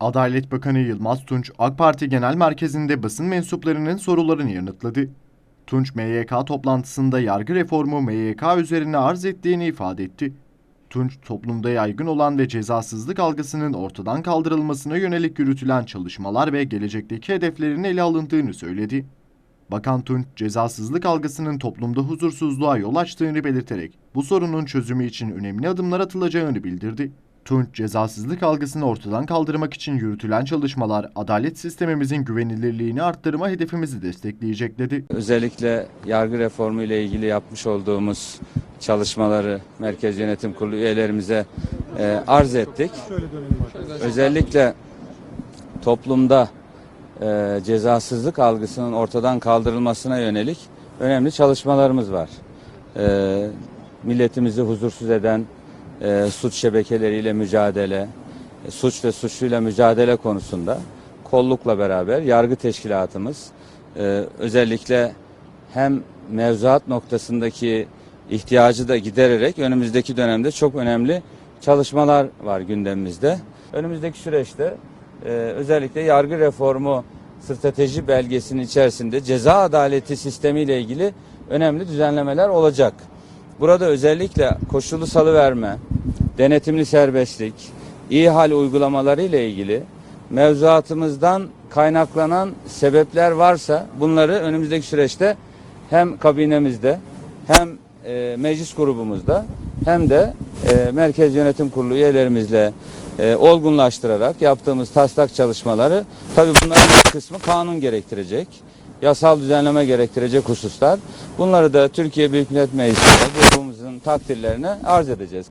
Adalet Bakanı Yılmaz Tunç, AK Parti Genel Merkezi'nde basın mensuplarının sorularını yanıtladı. Tunç, MYK toplantısında yargı reformu MYK üzerine arz ettiğini ifade etti. Tunç, toplumda yaygın olan ve cezasızlık algısının ortadan kaldırılmasına yönelik yürütülen çalışmalar ve gelecekteki hedeflerin ele alındığını söyledi. Bakan Tunç, cezasızlık algısının toplumda huzursuzluğa yol açtığını belirterek bu sorunun çözümü için önemli adımlar atılacağını bildirdi. Tunç, cezasızlık algısını ortadan kaldırmak için yürütülen çalışmalar adalet sistemimizin güvenilirliğini arttırma hedefimizi destekleyecek dedi. Özellikle yargı reformu ile ilgili yapmış olduğumuz çalışmaları Merkez Yönetim Kurulu üyelerimize e, arz ettik. Özellikle toplumda e, cezasızlık algısının ortadan kaldırılmasına yönelik önemli çalışmalarımız var. E, milletimizi huzursuz eden e, suç şebekeleriyle mücadele, e, suç ve suçluyla mücadele konusunda kollukla beraber yargı teşkilatımız e, özellikle hem mevzuat noktasındaki ihtiyacı da gidererek önümüzdeki dönemde çok önemli çalışmalar var gündemimizde. Önümüzdeki süreçte e, özellikle yargı reformu strateji belgesinin içerisinde ceza adaleti sistemiyle ilgili önemli düzenlemeler olacak. Burada özellikle koşullu salıverme, denetimli serbestlik, iyi hal uygulamaları ile ilgili mevzuatımızdan kaynaklanan sebepler varsa bunları önümüzdeki süreçte hem kabinemizde hem e, meclis grubumuzda hem de e, Merkez Yönetim Kurulu üyelerimizle e, olgunlaştırarak yaptığımız taslak çalışmaları tabii bunların bir kısmı kanun gerektirecek. Yasal düzenleme gerektirecek hususlar. Bunları da Türkiye Büyük Millet Meclisi'nde grubumuzun takdirlerine arz edeceğiz.